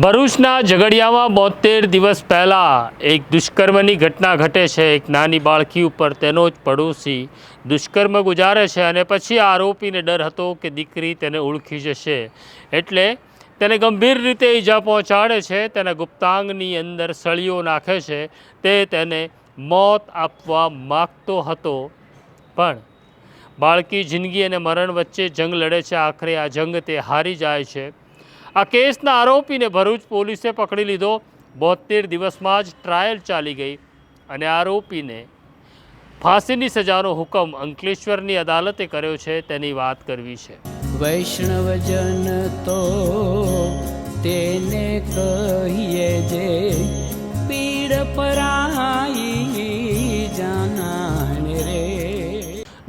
ભરૂચના ઝઘડિયામાં બોતેર દિવસ પહેલાં એક દુષ્કર્મની ઘટના ઘટે છે. એક નાની બાળકી ઉપર તેનો જ પડોશી દુષ્કર્મ ગુજારે છે અને પછી આરોપીને ડર હતો કે દીકરી તેને ઓળખી જશે. એટલે તેને ગંભીર રીતે ઈજા પહોંચાડે છે. તેના ગુપ્તાંગની અંદર સળીઓ નાખે છે. તે તેને મોત આપવા માગતો હતો. પણ બાળકી જિંદગી અને મરણ વચ્ચે જંગ લડે છે. આખરે આ જંગ તે હારી જાય છે. આ કેસના આરોપીને ભરૂચ પોલીસે પકડી લીધો. બોતેર દિવસમાં જ ટ્રાયલ ચાલી ગઈ અને આરોપીને ફાંસીની સજાનો હુકમ અંકલેશ્વરની અદાલતે કર્યો છે તેની વાત કરવી છે. વૈષ્ણવજન તો તેને કહીએ જે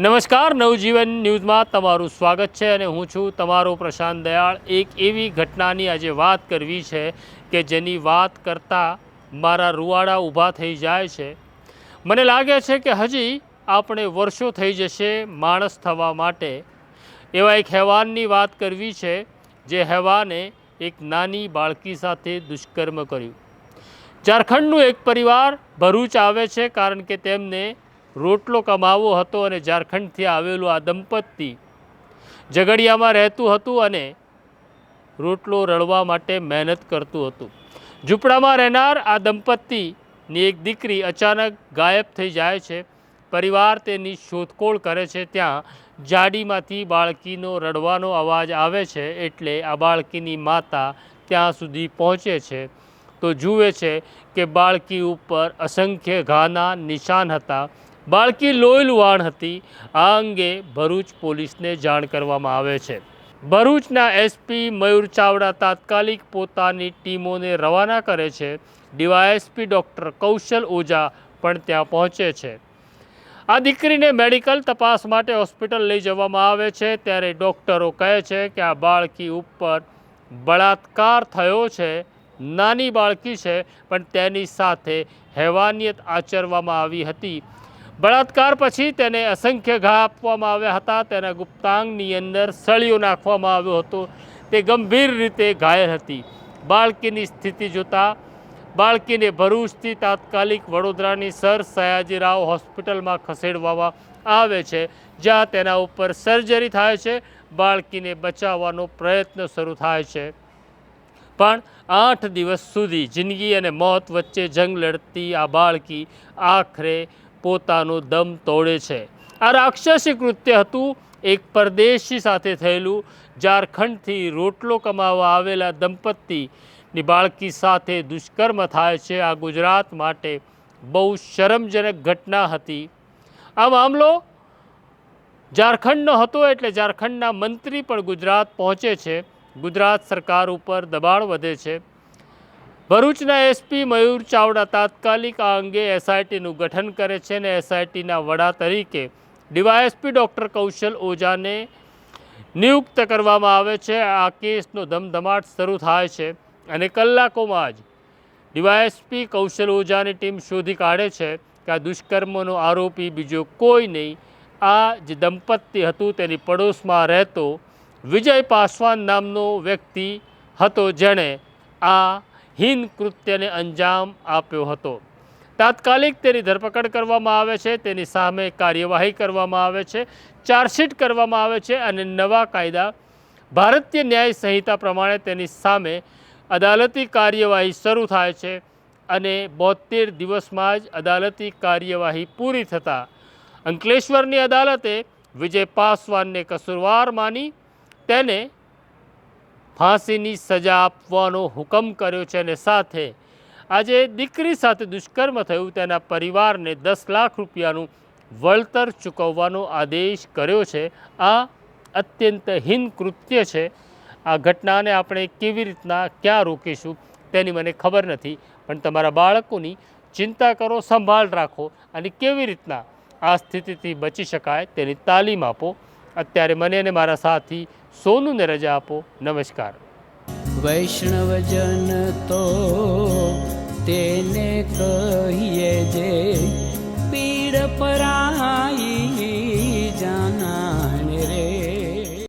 નમસ્કાર, નવજીવન ન્યૂઝમાં તમારું સ્વાગત છે અને હું છું તમારો પ્રશાંત દયાળ. એક એવી ઘટનાની આજે વાત કરવી છે કે જેની વાત કરતાં મારા રૂવાડા ઊભા થઈ જાય છે. મને લાગે છે કે હજી આપણે વર્ષો થઈ જશે માણસ થવા માટે. એવા એક હેવાનની વાત કરવી છે જે હેવાને એક નાની બાળકી સાથે દુષ્કર્મ કર્યું. ઝારખંડનું એક પરિવાર ભરૂચ આવે છે કારણ કે તેમને રોટલો કમાવો હતો અને ઝારખંડથી આવેલું આ દંપતી ઝઘડિયામાં રહેતું હતું અને રોટલો રળવા માટે મહેનત કરતું હતું. ઝૂંપડામાં રહેનાર આ દંપતીની એક દીકરી અચાનક ગાયબ થઈ જાય છે. પરિવાર તેની શોધખોળ કરે છે. ત્યાં જાડીમાંથી બાળકીનો રડવાનો અવાજ આવે છે એટલે આ બાળકીની માતા ત્યાં સુધી પહોંચે છે. તો જુએ છે કે બાળકી ઉપર અસંખ્ય ઘાના નિશાન હતા. બાળકી લોહી લુહાણ હતી. આ અંગે ભરૂચ પોલીસને જાણ કરવામાં આવે છે. ભરૂચના એસપી મયુર ચાવડા તાત્કાલિક પોતાની ટીમોને રવાના કરે છે. ડીવાયએસપી ડૉક્ટર કૌશલ ઓઝા પણ ત્યાં પહોંચે છે. આ દીકરીને મેડિકલ તપાસ માટે હોસ્પિટલ લઈ જવામાં આવે છે. ત્યારે ડૉક્ટરો કહે છે કે આ બાળકી ઉપર બળાત્કાર થયો છે. નાની બાળકી છે, પણ તેની સાથે હેવાનિયત આચરવામાં આવી હતી. બળાત્કાર પછી તેને અસંખ્ય ઘા આપવામાં આવ્યા હતા. તેના ગુપ્તાંગની અંદર સળિયો નાખવામાં આવ્યો હતો. તે ગંભીર રીતે ઘાયલ હતી. બાળકીની સ્થિતિ જોતાં બાળકીને ભરૂચથી તાત્કાલિક વડોદરાની સર સયાજીરાવ હોસ્પિટલમાં ખસેડવામાં આવે છે, જ્યાં તેના ઉપર સર્જરી થાય છે. બાળકીને બચાવવાનો પ્રયત્ન શરૂ થાય છે. પણ આઠ દિવસ સુધી જિંદગી અને મોત વચ્ચે જંગ લડતી આ બાળકી આખરે પોતાનો દમ તોડે છે. આ રાક્ષસી કૃત્ય હતું. એક પરદેશી સાથે થયેલું ઝારખંડથી રોટલો કમાવા આવેલા દંપતીની બાળકી સાથે દુષ્કર્મ થાય છે. આ ગુજરાત માટે બહુ શરમજનક ઘટના હતી. આ મામલો ઝારખંડનો હતો એટલે ઝારખંડના મંત્રી પણ ગુજરાત પહોંચે છે. ગુજરાત સરકાર ઉપર દબાણ વધે છે. ભરૂચના એસપી મયુર ચાવડા તાત્કાલિક આ અંગે એસઆઈટીનું ગઠન કરે છે અને એસઆઈટીના વડા તરીકે ડીવાયએસપી ડૉક્ટર કૌશલ ઓઝાને નિયુક્ત કરવામાં આવે છે. આ કેસનો ધમધમાટ શરૂ થાય છે અને કલાકોમાં જ ડીવાયએસપી કૌશલ ઓઝાની ટીમ શોધી કાઢે છે કે આ દુષ્કર્મનો આરોપી બીજો કોઈ નહીં. આ જે દંપતી હતું, તેની પડોશમાં રહેતો વિજય પાસવાન નામનો વ્યક્તિ હતો જેણે આ હીન કૃત્યને અંજામ આપ્યો હતો. તાત્કાલિક તેની ધરપકડ કરવામાં આવે છે, તેની સામે કાર્યવાહી કરવામાં આવે છે, ચાર્જશીટ કરવામાં આવે છે અને નવા કાયદા ભારતીય ન્યાય સંહિતા પ્રમાણે તેની સામે અદાલતી કાર્યવાહી શરૂ થાય છે અને બોતેર દિવસમાં જ અદાલતી કાર્યવાહી પૂરી થતાં અંકલેશ્વરની અદાલતે વિજય પાસવાનને કસૂરવાર માની તેને ફાંસીની સજા આપવાનો હુકમ કર્યો છે અને સાથે આજે દીકરી સાથે દુષ્કર્મ થયું, તેના પરિવારને દસ લાખ રૂપિયાનું વળતર ચૂકવવાનો આદેશ કર્યો છે. આ અત્યંત હીન કૃત્ય છે. આ ઘટનાને આપણે કેવી રીતના ક્યાં રોકીશું તેની મને ખબર નથી, પણ તમારા બાળકોની ચિંતા કરો, સંભાળ રાખો અને કેવી રીતના આ સ્થિતિથી બચી શકાય તેની તાલીમ આપો. અત્યારે મને અને મારા સાથી સોનુને રજા આપો. નમસ્કાર. વૈષ્ણવજન તો તેને કહીએ જે પીડ પરાઈ